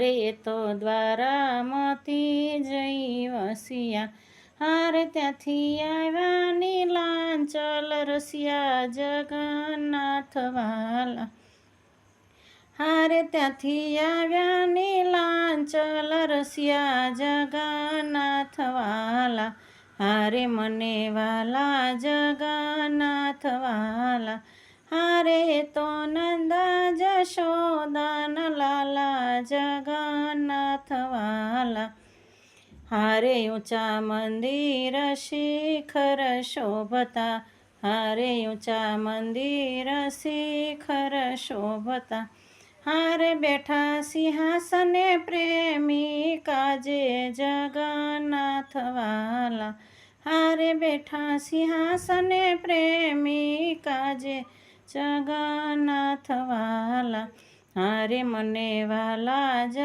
રે તો દ્વારામતી જઈ વસિયા. હારે ત્યાંથી આવ્યા નીલાંચલ રસિયા જગન્નાથ વાલા. હારે ત્યાંથી આવ્યા નીલાંચલ રસિયા જગન્નાથ વાલા. હારે મને વાલા જગન્નાથ વાલા. હારે તો નંદા જશોદાન લાલા જગન્નાથ વાલા હારે ઊંચા મંદિર શિખર શોભતા હારે ઊંચા મંદિર શિખર શોભતા હારે બેઠા સિંહાસને પ્રેમી કાજે જગન્નાથ વાલા હારે બેઠા સિંહાસને પ્રેમી કાજે જગન્નાથ વાલા હારે મને વાલા જ